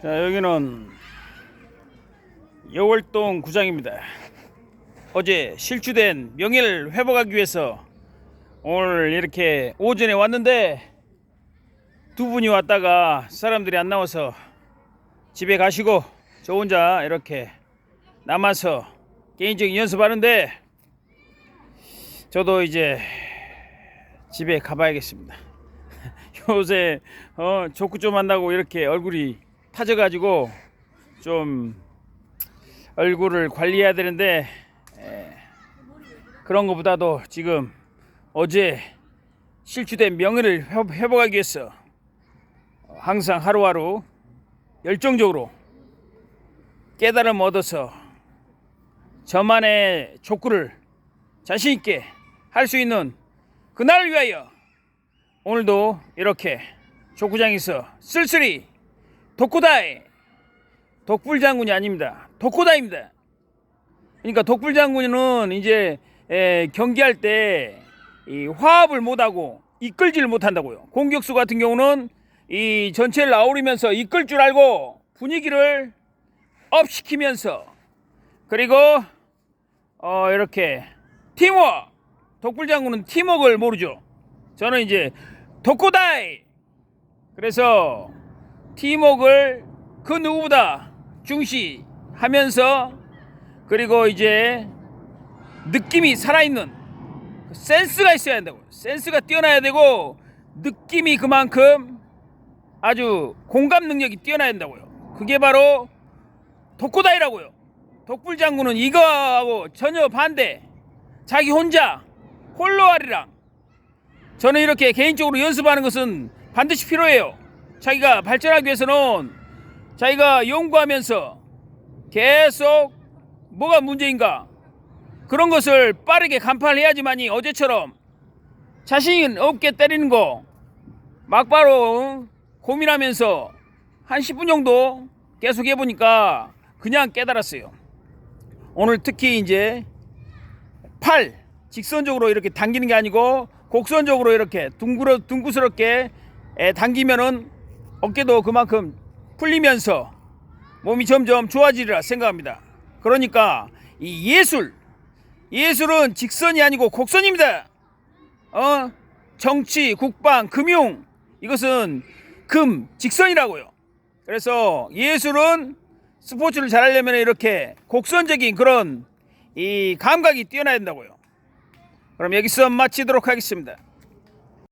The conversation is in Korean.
자 여기는 여월동 구장입니다. 어제 실추된 명예를 회복하기 위해서 오늘 이렇게 오전에 왔는데 두 분이 왔다가 사람들이 안 나와서 집에 가시고 저 혼자 이렇게 남아서 개인적인 연습하는데 저도 이제 집에 가봐야겠습니다. 요새 어 족구 좀 한다고 이렇게 얼굴이 타져가지고 좀 얼굴을 관리해야 되는데 에, 그런 것보다도 지금 어제 실추된 명예를 회- 회복하기 위해서 항상 하루하루 열정적으로 깨달음 얻어서 저만의 족구를 자신 있게 할 수 있는 그날을 위하여 오늘도 이렇게 족구장에서 쓸쓸히 독고다이 독불 장군이 아닙니다. 독고다입니다. 그러니까 독불 장군은 이제 에, 경기할 때이 화합을 못하고 이끌지를 못한다고요. 공격수 같은 경우는 이 전체를 아우르면서 이끌 줄 알고 분위기를 업 시키면서 그리고 어 이렇게 팀워크 독불 장군은 팀워크를 모르죠. 저는 이제 독고다이 그래서 팀워크를 그 누구보다 중시하면서 그리고 이제 느낌이 살아있는 그 센스가 있어야 한다고 센스가 뛰어나야 되고 느낌이 그만큼 아주 공감 능력이 뛰어나야 된다고요. 그게 바로 독고다이라고요. 독불 장군은 이거하고 전혀 반대. 자기 혼자 홀로 하리랑 저는 이렇게 개인적으로 연습하는 것은 반드시 필요해요 자기가 발전하기 위해서는 자기가 연구하면서 계속 뭐가 문제인가 그런 것을 빠르게 간파를 해야지만이 어제처럼 자신 없게 때리는 거 막바로 고민하면서 한 10분 정도 계속 해보니까 그냥 깨달았어요. 오늘 특히 이제 팔 직선적으로 이렇게 당기는 게 아니고 곡선적으로 이렇게 둥그러 둥구스럽게 에, 당기면은 어깨도 그만큼 풀리면서 몸이 점점 좋아지리라 생각합니다. 그러니까 이 예술 예술은 직선이 아니고 곡선입니다. 어 정치, 국방, 금융 이것은 금 직선이라고요. 그래서 예술은 스포츠를 잘하려면 이렇게 곡선적인 그런 이 감각이 뛰어나야 된다고요. 그럼 여기서 마치도록 하겠습니다.